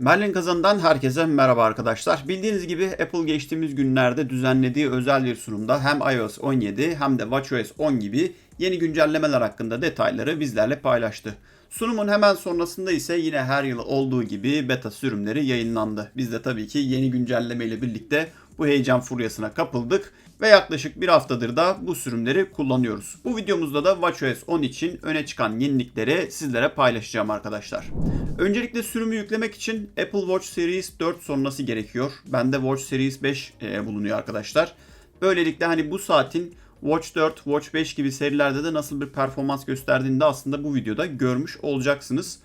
Merlin Kazan'dan herkese merhaba arkadaşlar. Bildiğiniz gibi Apple geçtiğimiz günlerde düzenlediği özel bir sunumda hem iOS 17 hem de WatchOS 10 gibi yeni güncellemeler hakkında detayları bizlerle paylaştı. Sunumun hemen sonrasında ise yine her yıl olduğu gibi beta sürümleri yayınlandı. Biz de tabii ki yeni güncelleme ile birlikte bu heyecan furyasına kapıldık ve yaklaşık bir haftadır da bu sürümleri kullanıyoruz. Bu videomuzda da WatchOS 10 için öne çıkan yenilikleri sizlere paylaşacağım arkadaşlar. Öncelikle sürümü yüklemek için Apple Watch Series 4 sonrası gerekiyor. Bende Watch Series 5 e, bulunuyor arkadaşlar. Böylelikle hani bu saatin Watch 4, Watch 5 gibi serilerde de nasıl bir performans gösterdiğini de aslında bu videoda görmüş olacaksınız.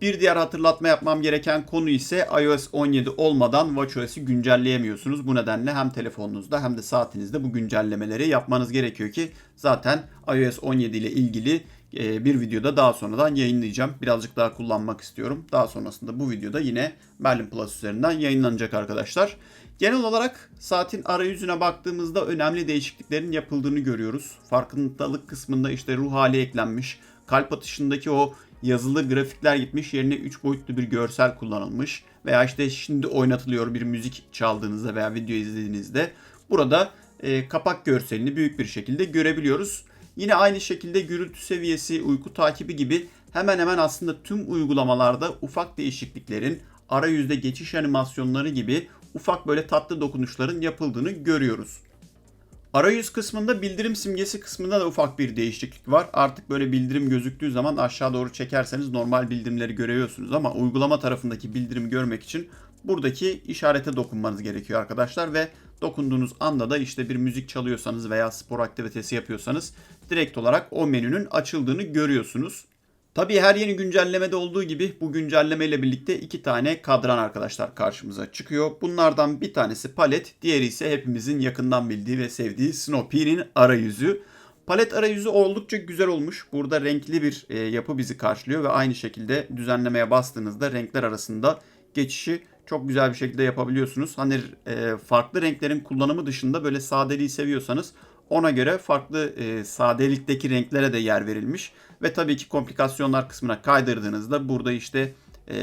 Bir diğer hatırlatma yapmam gereken konu ise iOS 17 olmadan WatchOS'i güncelleyemiyorsunuz. Bu nedenle hem telefonunuzda hem de saatinizde bu güncellemeleri yapmanız gerekiyor ki zaten iOS 17 ile ilgili bir videoda daha sonradan yayınlayacağım. Birazcık daha kullanmak istiyorum. Daha sonrasında bu videoda yine Merlin Plus üzerinden yayınlanacak arkadaşlar. Genel olarak saatin arayüzüne baktığımızda önemli değişikliklerin yapıldığını görüyoruz. Farkındalık kısmında işte ruh hali eklenmiş. Kalp atışındaki o yazılı grafikler gitmiş yerine 3 boyutlu bir görsel kullanılmış. Veya işte şimdi oynatılıyor bir müzik çaldığınızda veya video izlediğinizde burada e, kapak görselini büyük bir şekilde görebiliyoruz. Yine aynı şekilde gürültü seviyesi, uyku takibi gibi hemen hemen aslında tüm uygulamalarda ufak değişikliklerin, arayüzde geçiş animasyonları gibi ufak böyle tatlı dokunuşların yapıldığını görüyoruz. Arayüz kısmında bildirim simgesi kısmında da ufak bir değişiklik var. Artık böyle bildirim gözüktüğü zaman aşağı doğru çekerseniz normal bildirimleri görüyorsunuz ama uygulama tarafındaki bildirim görmek için buradaki işarete dokunmanız gerekiyor arkadaşlar ve dokunduğunuz anda da işte bir müzik çalıyorsanız veya spor aktivitesi yapıyorsanız direkt olarak o menünün açıldığını görüyorsunuz. Tabii her yeni güncellemede olduğu gibi bu güncelleme ile birlikte iki tane kadran arkadaşlar karşımıza çıkıyor. Bunlardan bir tanesi palet, diğeri ise hepimizin yakından bildiği ve sevdiği Snoopy'nin arayüzü. Palet arayüzü oldukça güzel olmuş. Burada renkli bir e, yapı bizi karşılıyor ve aynı şekilde düzenlemeye bastığınızda renkler arasında geçişi çok güzel bir şekilde yapabiliyorsunuz. Hani e, farklı renklerin kullanımı dışında böyle sadeliği seviyorsanız ona göre farklı e, sadelikteki renklere de yer verilmiş. Ve tabii ki komplikasyonlar kısmına kaydırdığınızda burada işte e,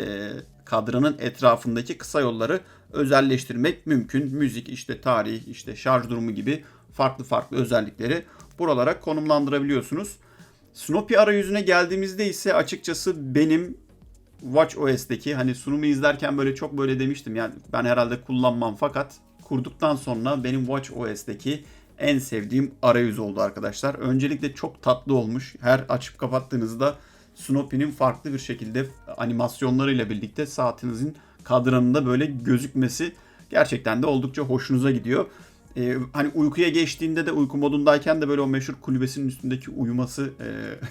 kadranın etrafındaki kısa yolları özelleştirmek mümkün. Müzik, işte tarih, işte şarj durumu gibi farklı farklı özellikleri buralara konumlandırabiliyorsunuz. Snoopy arayüzüne geldiğimizde ise açıkçası benim Watch OS'teki hani sunumu izlerken böyle çok böyle demiştim yani ben herhalde kullanmam fakat kurduktan sonra benim Watch OS'teki en sevdiğim arayüz oldu arkadaşlar. Öncelikle çok tatlı olmuş. Her açıp kapattığınızda Snoopy'nin farklı bir şekilde animasyonlarıyla birlikte saatinizin kadranında böyle gözükmesi gerçekten de oldukça hoşunuza gidiyor. Ee, hani uykuya geçtiğinde de uyku modundayken de böyle o meşhur kulübesinin üstündeki uyuması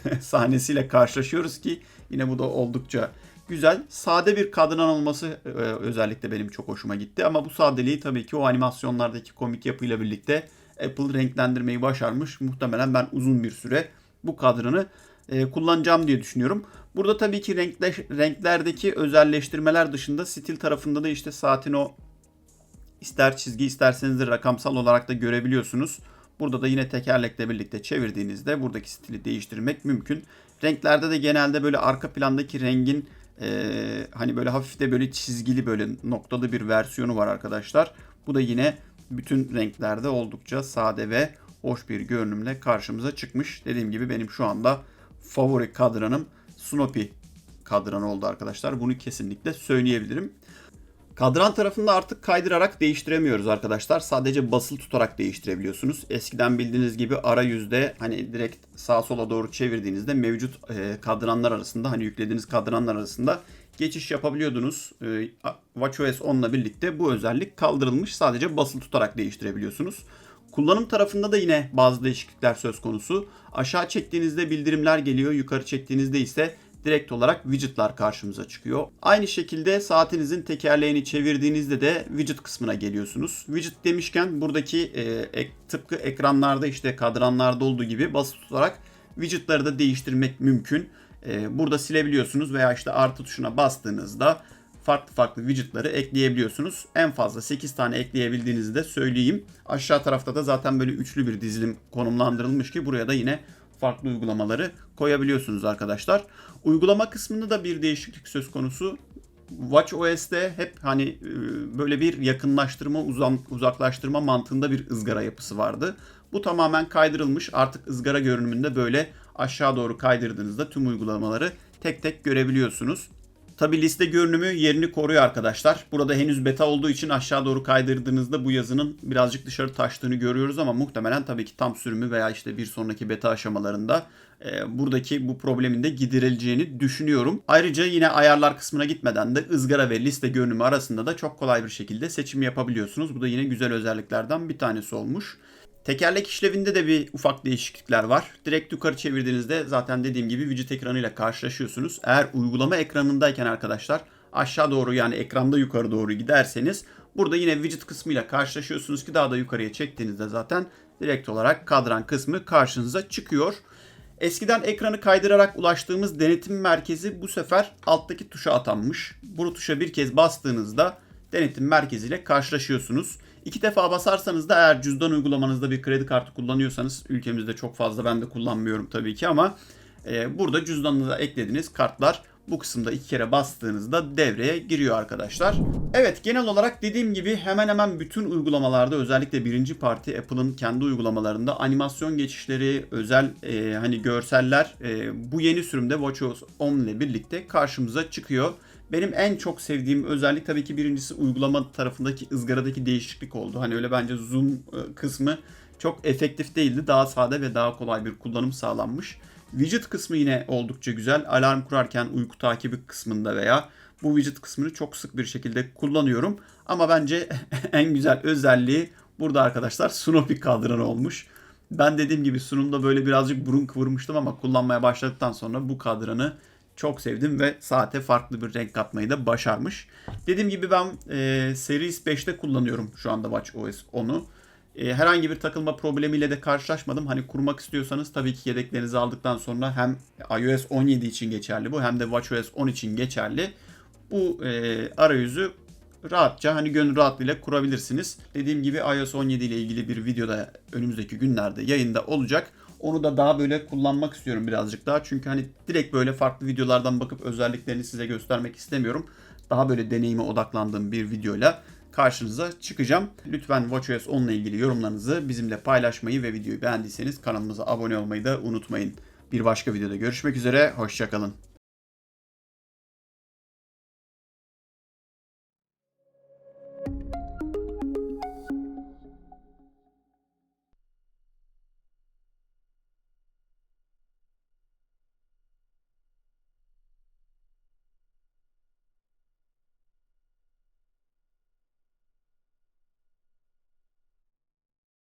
e, sahnesiyle karşılaşıyoruz ki yine bu da oldukça güzel. Sade bir kadran olması e, özellikle benim çok hoşuma gitti. Ama bu sadeliği tabii ki o animasyonlardaki komik yapıyla birlikte Apple renklendirmeyi başarmış. Muhtemelen ben uzun bir süre bu kadranı e, kullanacağım diye düşünüyorum. Burada tabii ki renkler, renklerdeki özelleştirmeler dışında stil tarafında da işte saatin o ister çizgi isterseniz de rakamsal olarak da görebiliyorsunuz. Burada da yine tekerlekle birlikte çevirdiğinizde buradaki stili değiştirmek mümkün. Renklerde de genelde böyle arka plandaki rengin e, hani böyle hafif de böyle çizgili böyle noktalı bir versiyonu var arkadaşlar. Bu da yine bütün renklerde oldukça sade ve hoş bir görünümle karşımıza çıkmış. Dediğim gibi benim şu anda favori kadranım Snoopy kadran oldu arkadaşlar. Bunu kesinlikle söyleyebilirim. Kadran tarafında artık kaydırarak değiştiremiyoruz arkadaşlar. Sadece basılı tutarak değiştirebiliyorsunuz. Eskiden bildiğiniz gibi arayüzde hani direkt sağa sola doğru çevirdiğinizde mevcut e, kadranlar arasında hani yüklediğiniz kadranlar arasında geçiş yapabiliyordunuz. E, WatchOS 10 ile birlikte bu özellik kaldırılmış. Sadece basılı tutarak değiştirebiliyorsunuz. Kullanım tarafında da yine bazı değişiklikler söz konusu. Aşağı çektiğinizde bildirimler geliyor. Yukarı çektiğinizde ise direkt olarak widgetlar karşımıza çıkıyor. Aynı şekilde saatinizin tekerleğini çevirdiğinizde de widget kısmına geliyorsunuz. Widget demişken buradaki e, tıpkı ekranlarda işte kadranlarda olduğu gibi basit tutarak widgetları da değiştirmek mümkün. E, burada silebiliyorsunuz veya işte artı tuşuna bastığınızda farklı farklı widgetları ekleyebiliyorsunuz. En fazla 8 tane ekleyebildiğinizi de söyleyeyim. Aşağı tarafta da zaten böyle üçlü bir dizilim konumlandırılmış ki buraya da yine farklı uygulamaları koyabiliyorsunuz arkadaşlar. Uygulama kısmında da bir değişiklik söz konusu. WatchOS'te hep hani e, böyle bir yakınlaştırma, uzaklaştırma mantığında bir ızgara yapısı vardı. Bu tamamen kaydırılmış. Artık ızgara görünümünde böyle aşağı doğru kaydırdığınızda tüm uygulamaları tek tek görebiliyorsunuz. Tabi liste görünümü yerini koruyor arkadaşlar. Burada henüz beta olduğu için aşağı doğru kaydırdığınızda bu yazının birazcık dışarı taştığını görüyoruz ama muhtemelen tabii ki tam sürümü veya işte bir sonraki beta aşamalarında e, buradaki bu problemin de giderileceğini düşünüyorum. Ayrıca yine ayarlar kısmına gitmeden de ızgara ve liste görünümü arasında da çok kolay bir şekilde seçim yapabiliyorsunuz. Bu da yine güzel özelliklerden bir tanesi olmuş. Tekerlek işlevinde de bir ufak değişiklikler var. Direkt yukarı çevirdiğinizde zaten dediğim gibi widget ekranıyla karşılaşıyorsunuz. Eğer uygulama ekranındayken arkadaşlar aşağı doğru yani ekranda yukarı doğru giderseniz burada yine widget kısmıyla karşılaşıyorsunuz ki daha da yukarıya çektiğinizde zaten direkt olarak kadran kısmı karşınıza çıkıyor. Eskiden ekranı kaydırarak ulaştığımız denetim merkezi bu sefer alttaki tuşa atanmış. Bu tuşa bir kez bastığınızda denetim merkeziyle karşılaşıyorsunuz. İki defa basarsanız da eğer cüzdan uygulamanızda bir kredi kartı kullanıyorsanız ülkemizde çok fazla ben de kullanmıyorum tabii ki ama e, burada cüzdanınıza eklediğiniz kartlar bu kısımda iki kere bastığınızda devreye giriyor arkadaşlar. Evet genel olarak dediğim gibi hemen hemen bütün uygulamalarda özellikle birinci parti Apple'ın kendi uygulamalarında animasyon geçişleri, özel e, hani görseller e, bu yeni sürümde WatchOS 10 ile birlikte karşımıza çıkıyor. Benim en çok sevdiğim özellik tabii ki birincisi uygulama tarafındaki ızgaradaki değişiklik oldu. Hani öyle bence zoom e, kısmı çok efektif değildi. Daha sade ve daha kolay bir kullanım sağlanmış. Widget kısmı yine oldukça güzel. Alarm kurarken uyku takibi kısmında veya bu widget kısmını çok sık bir şekilde kullanıyorum. Ama bence en güzel özelliği burada arkadaşlar Snoopy kadran olmuş. Ben dediğim gibi sunumda böyle birazcık burun kıvırmıştım ama kullanmaya başladıktan sonra bu kadranı çok sevdim ve saate farklı bir renk katmayı da başarmış. Dediğim gibi ben e, Series 5'te kullanıyorum şu anda WatchOS 10'u. E, herhangi bir takılma problemiyle de karşılaşmadım. Hani kurmak istiyorsanız tabii ki yedeklerinizi aldıktan sonra hem iOS 17 için geçerli bu hem de WatchOS 10 için geçerli. Bu e, arayüzü rahatça hani gönül rahatlığıyla kurabilirsiniz. Dediğim gibi iOS 17 ile ilgili bir videoda önümüzdeki günlerde yayında olacak. Onu da daha böyle kullanmak istiyorum birazcık daha. Çünkü hani direkt böyle farklı videolardan bakıp özelliklerini size göstermek istemiyorum. Daha böyle deneyime odaklandığım bir videoyla karşınıza çıkacağım. Lütfen WatchOS 10 ile ilgili yorumlarınızı bizimle paylaşmayı ve videoyu beğendiyseniz kanalımıza abone olmayı da unutmayın. Bir başka videoda görüşmek üzere, hoşçakalın.